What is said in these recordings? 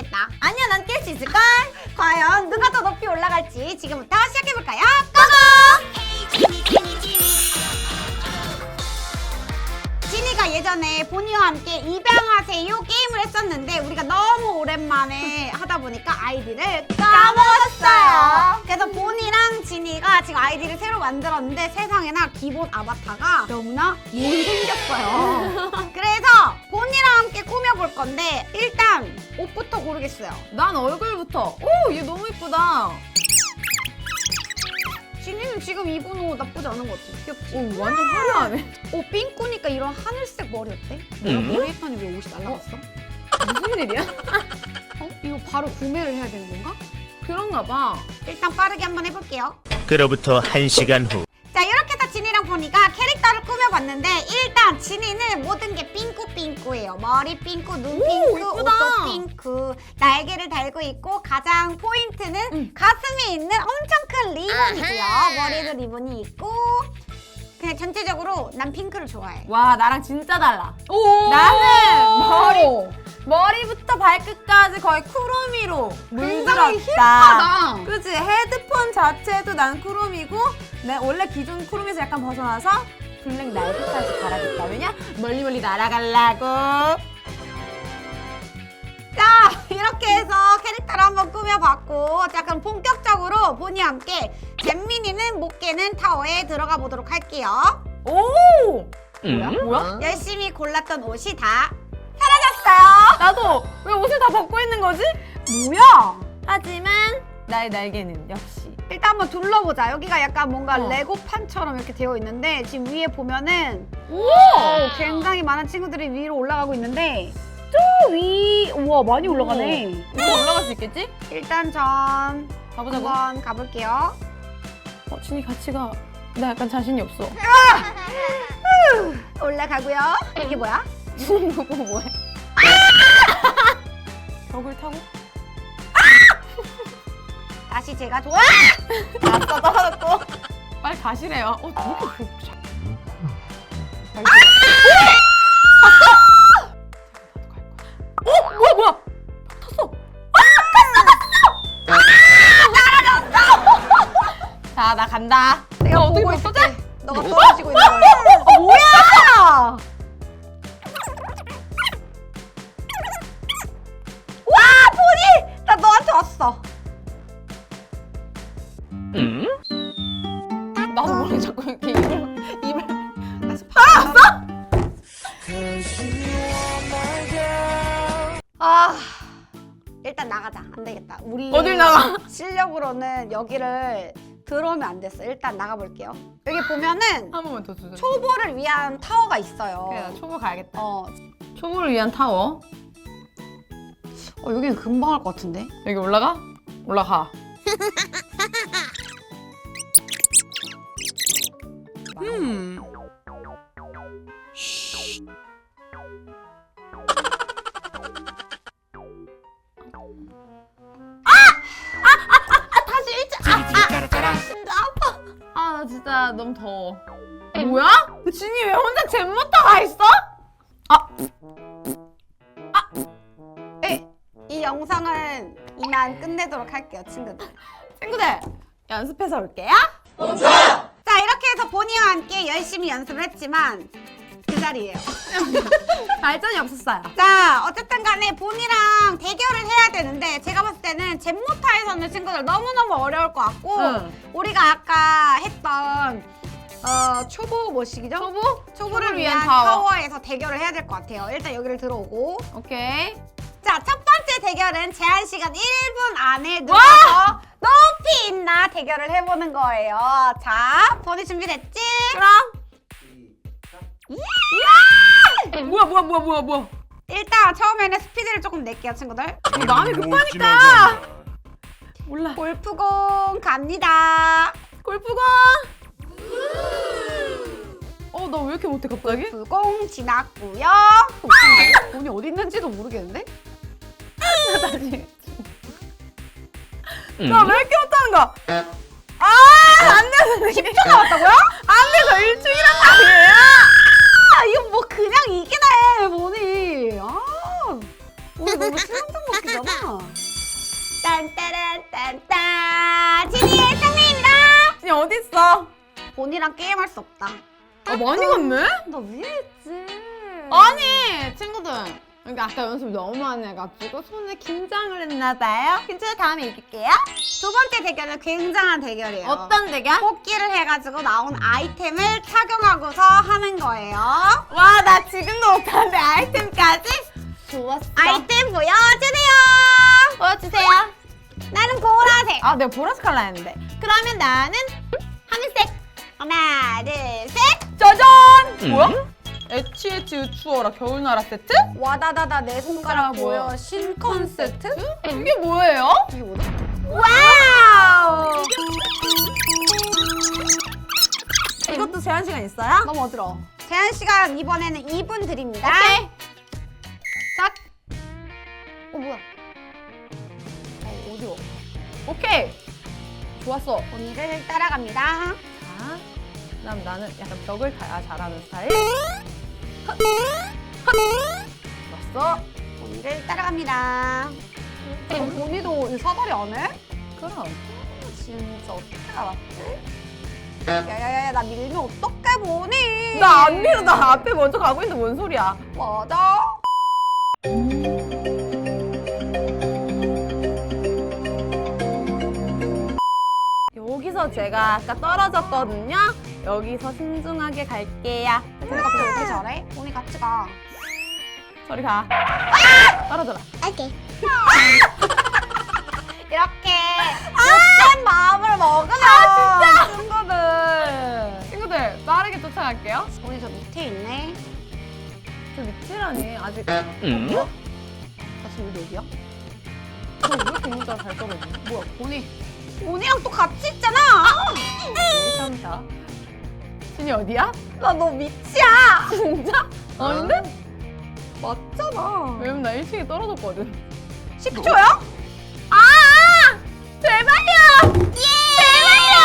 되겠다. 아니야, 난 깰 수 있을걸? 과연 누가 더 높이 올라갈지 지금부터 시작해볼까요? 고고! 진이가 예전에 보니와 함께 입양하세요 게임을 했었는데 우리가 너무 오랜만에 하다 보니까 아이디를 까먹었어요. 그래서 보니랑 진이가 지금 아이디를 새로 만들었는데 세상에나 기본 아바타가 너무나 못생겼어요. 그래서 보니랑 함께 꾸며볼 건데 일단 옷부터 고르겠어요. 난 얼굴부터. 오, 얘 너무 이쁘다. 진이는 지금 입은 옷 나쁘지 않은 것 같아. 귀엽지? 오, 완전 화려하네. 오, 삥꾸니까 이런 하늘색 머리 어때? 내가 머리 했더니 왜 옷이 날라갔어? 무슨 일이야? 어? 이거 바로 구매를 해야 되는 건가? 그런가 봐. 일단 빠르게 한번 해볼게요. 그로부터 한시간 후. 진이랑 보니까 캐릭터를 꾸며봤는데 일단 진이는 모든 게 삥꾸삥꾸예요. 머리 삥꾸, 눈 삥꾸, 이쁘다. 옷도 삥꾸, 날개를 달고 있고 가장 포인트는 응. 가슴에 있는 엄청 큰 리본이고요. 머리도 리본이 있고 그냥 전체적으로 난 핑크를 좋아해. 와, 나랑 진짜 달라. 오! 나는 머리, 머리부터 발끝까지 거의 쿠로미로 굉장히 물들었다. 힙하다. 그치? 헤드폰 자체도 난 쿠로미고, 내 원래 기존 쿠로미에서 약간 벗어나서 블랙 날개까지 달아줬다. 왜냐? 멀리 멀리 날아가려고. 자 이렇게 해서 캐릭터를 한번 꾸며봤고 자 그럼 본격적으로 보니와 함께 잼민이는 못 깨는 타워에 들어가 보도록 할게요 오! 음? 뭐야? 열심히 골랐던 옷이 다 사라졌어요 나도 왜 옷을 다 벗고 있는 거지? 뭐야 하지만 나의 날개는 역시 일단 한번 둘러보자 여기가 약간 뭔가 어. 레고판처럼 이렇게 되어 있는데 지금 위에 보면은 오! 오, 굉장히 많은 친구들이 위로 올라가고 있는데 저 위 우와 많이 올라가네 이거 올라갈 수 있겠지? 일단 전 가보자고. 한번 가볼게요 어, 진이 같이 가. 나 약간 자신이 없어. 올라가고요 이게 뭐야? 진이 보고 뭐해? 벽을 타고? 다시 제가 좋아 아싸 떨어졌고. 빨리 가시래요. 어, 왜 이렇게 그- 자- 잘 어, 뭐야, 뭐야? 탔어. 자, 나 간다. 내가 보고 있을 벗어져? 때 너가 떨어지고 있는. 아, 뭐야? 왔어. 음? 나도 모르게 자꾸 이렇게 입을, 입을. 다시 팔았어? 아, 일단 나가자. 안 되겠다. 우리 어딜 나가? 실력으로는 여기를 들어오면 안 됐어. 일단 나가볼게요. 여기 보면은 한 번만 더 주세요. 초보를 위한 타워가 있어요. 그래, 나 초보 가야겠다. 어, 초보를 위한 타워. 어 여기는 금방 할 것 같은데? 여기 올라가? 올라가. 음. 아, 아, 진짜 아파. 아, 나 진짜 너무 더워. 뭐야? 진이 왜 혼자 잼부터 가 있어? 네, 이 영상은 이만 끝내도록 할게요, 친구들. 친구들, 연습해서 올게요. 자, 이렇게 해서 보니와 함께 열심히 연습을 했지만 그 자리예요. 발전이 없었어요. 자, 어쨌든 간에 본이랑 대결을 해야 되는데 제가 봤을 때는 잼모타에서는 친구들 너무너무 어려울 것 같고 응. 우리가 아까 했던 어, 초보 뭐시기죠? 초보? 초보를 초보를 위한 위한 타워. 타워에서 대결을 해야 될 것 같아요. 일단 여기를 들어오고 오케이. 자, 첫 대결은 제한 시간 1분 안에 누가 더 높이 있나 대결을 해보는 거예요. 자, 본이 준비됐지? 그럼. 이야! 뭐야, 뭐야, 뭐야, 뭐야, 뭐야. 일단 처음에는 스피드를 조금 낼게요, 친구들. 어, 마음이 급하니까. 몰라. 골프공 갑니다. 골프공. 어, 나 왜 이렇게 못해, 갑자기? 골프공 지났고요. 본이 어디 있는지도 모르겠는데? 다시. 음? 나왜 이렇게 못하는 거야? 아, 안 돼서 10초 나왔다고요? 안 돼서 일주일한 말이에요. 아, 이거 뭐 그냥 이기네, 본이. 아, 오늘 너무 실험장 먹기잖아. 딴따란딴따 진이의 승리입니다. 진이 어딨어? 본이랑 게임할 수 없다. 아 많이 갔네? 너 위했지. 아니 친구들 그러니까 아까 연습 너무 많이 해가지고 손에 긴장을 했나 봐요 괜찮아 다음에 이길게요 두 번째 대결은 굉장한 대결이에요. 어떤 대결? 뽑기를 해가지고 나온 아이템을 착용하고서 하는 거예요. 와 나 지금도 못하는데 아이템까지? 좋았어 아이템 보여주세요. 보여주세요 나는 보라색. 아 내가 보라색 할라 했는데 그러면 나는 하늘색 하나, 둘, 셋. 짜잔 음? 뭐야? HH 추워라 겨울나라 세트? 와다다다 내 손가락 뭐야? 보여. 신컨 세트? 이게 뭐예요? 이게 뭐다? 와우! 이것도 제한 시간 있어요? 너무 어지러워. 제한 시간 이번에는 2분 드립니다. 오케이. 자. 어 뭐야? 어, 어디로? 오케이 좋았어 언니를 따라갑니다. 자, 그다음 나는 약간 벽을 타야 잘하는 스타일. 좋았어. 언니를 따라갑니다. 그럼 본이도 이 사다리 안 해? 그럼. 진짜 어떻게 알았지? 야야야야 나 밀면 어떡해 보니? 나 안 밀어. 나 앞에 먼저 가고 있는데 뭔 소리야? 맞아. 여기서 제가 아까 떨어졌거든요. 여기서 신중하게 갈게요. 본이 갑자기 어떻게 잘해? 본이 같이 가. 저리 가. 떨어져라. 오케이. 이렇게 못된 마음을 먹으면 아, 친구들. 친구들 빠르게 쫓아갈게요. 본이 저 밑에 있네. 저 밑이라니 아직. 음? 나 지금 여기 어디야? 저왜 이렇게 인자잘 떨어지냐? 뭐야 본이 본이랑 또 같이 있잖아. 감사. 진이 어디야? 나너 밑이야. 진짜? 아닌데? 맞잖아. 왜냐면 나 1층에 떨어졌거든. 10초야? 아! 제발요! 제발요!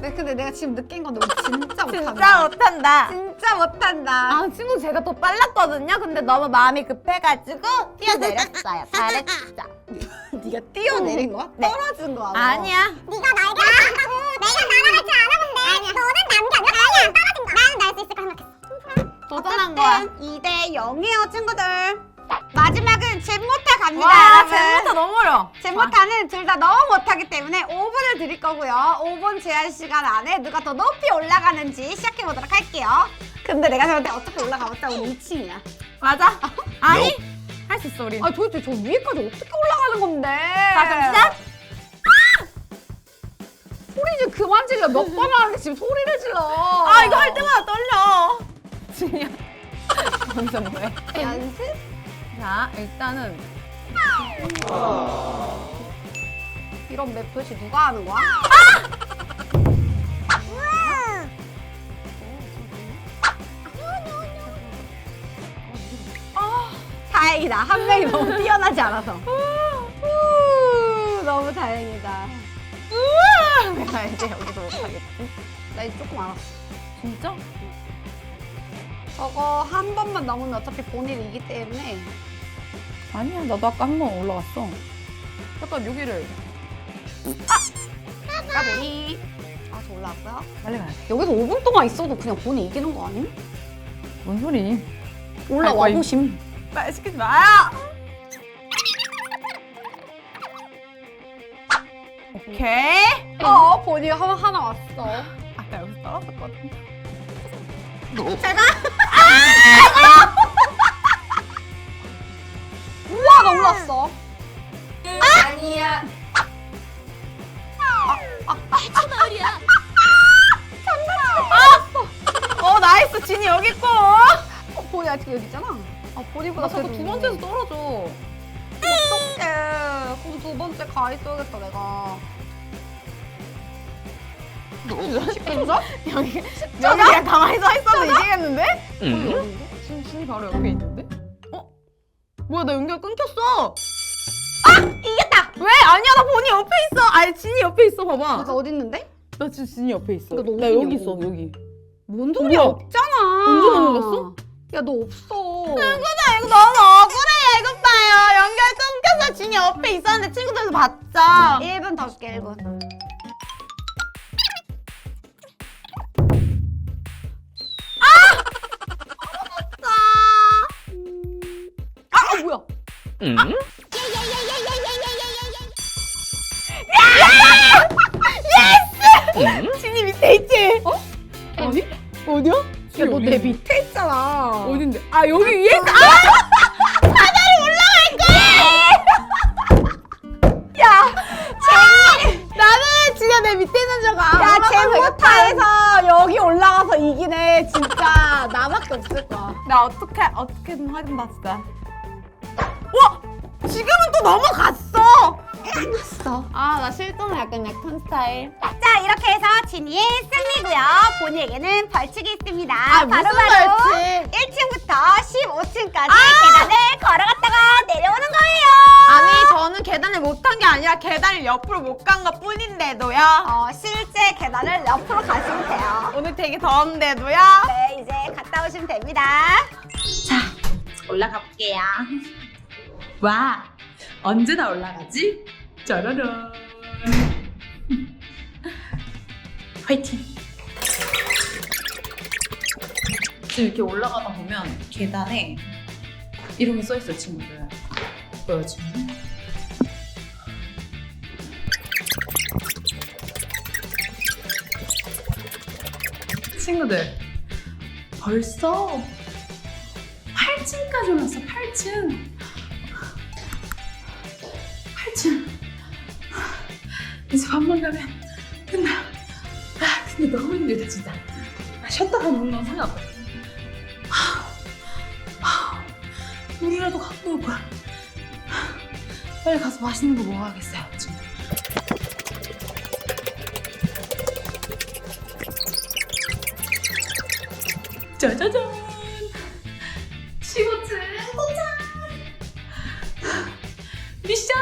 네, 근데 내가 지금 느낀 건데 우리 진짜 못한다. 진짜 못한다. 진짜 못한다. 아, 친구 제가 더 빨랐거든요. 근데 너무 마음이 급해가지고 뛰어내렸어요. 잘했죠. 네가 뛰어내린 거야? 네. 떨어진 거야. 너. 아니야. 네가 날개 날아간다고 내가 날아갈 줄 알았는데 너는 남겨 수 있을까 생각했어 도전한 거야. 2대 0이에요, 친구들. 마지막은 잼모타 갑니다, 와, 여러분. 쟤부터 너무 어려. 잼모타는 둘 다 너무 못하기 때문에 5분을 드릴 거고요. 5분 제한 시간 안에 누가 더 높이 올라가는지 시작해 보도록 할게요. 근데 내가 저한테 어떻게 올라가봤자 우리 2층이야. 맞아. 아니, 할 수 있어, 우린. 아 도대체 저 위에까지 어떻게 올라가는 건데? 자, 그럼 시작. 소리 좀 그만 질러. 몇 번 하는데 지금 소리를 질러. 아, 이거 할 때마다 떨려. 진이야. 여기서 뭐해? 연습? 자, 일단은 이런 맵 도대체 누가 하는 거야? 아, 다행이다. 한 명이 너무 뛰어나지 않아서. 후, 너무 다행이다. 내가 이제 여기서 못하겠지. 나 이제 조금 알았어. 진짜? 저거 한 번만 넘으면 어차피 본인이기 때문에 아니야, 나도 아까 한 번 올라갔어. 약간 여기를 까보니 아, 저 올라왔고요. 빨리 가야 돼. 여기서 5분 동안 있어도 그냥 본인 이기는 거 아님? 뭔 소리? 올라와. 보심. 말 시키지 마요. 오케이. 어, 본인 하나, 하나 왔어. 아까 여기서 떨어졌거든. 우와, 나 올라왔어. 어 나이스 진이 여기 있고. 어, 본인 아직 여기 있잖아. 아, 나 자꾸 두 번째에서 떨어져. 어떡해. 그럼 두 번째 가 있어야겠다, 내가. 10분이죠? 여기 여기 그냥 가만히 서 있어도 이기겠는데? 음? 진 진이 바로 옆에 있는데? 어? 뭐야 나 연결 끊겼어. 이겼다! 왜? 아니야 나 본이 옆에 있어. 아니 진이 옆에 있어 봐봐. 너가 어디 있는데? 나 지금 진이 옆에 있어. 너 너무 나 여기 신기해. 있어 여기. 뭔 소리야? 뭐야? 없잖아. 언제 넘어갔어? 야, 너 없어. 친구들 이거 너무 억울해. 배고파요. 연결 끊겨서 진이 옆에 있었는데 친구들도 봤죠? 1분 더 줄게 1분 응? 응? 진이 밑에 있지? 어? 어디? 어디야? 야, 너 내 밑에 있잖아. 어딘데? 아, 여기 위에. 아! 나는 진짜 내 밑에 있는 줄 알아. 야 제모타에서 여기 올라가서 이기네 진짜 나밖에 없을 거야 나 어떻게 어떻게든 하긴 다 진짜. 와 지금은 또 넘어갔어. 아 나 실전은 약간 약한 스타일 자 이렇게 해서 진이의 승리고요 본이에게는 벌칙이 있습니다 아, 무슨 바로바로 벌칙? 1층부터 15층까지 계단을 걸어갔다가 내려오는 거예요 아니 저는 계단을 못 탄 게 아니라 계단을 옆으로 못 간 것 뿐인데도요. 어, 실제 계단을 옆으로 가시면 돼요 오늘 되게 더운데도요. 네 이제 갔다 오시면 됩니다 올라가 볼게요. 와, 언제나 올라가지? 짜라란. 화이팅! 지금 이렇게 올라가다 보면 계단에 이런 게 써있어요, 친구들. 보여지? 친구들, 벌써 8층까지 올랐어, 8층. 8층. 이제 밥만 가면 끝나. 아, 근데 너무 힘들다, 진짜. 아, 쉬었다가 먹는 건 상관없어. 하, 하, 물이라도 갖고 올 거야. 빨리 가서 맛있는 거 먹어야겠어요, 지금. 짜자잔! 15층 도착! 미션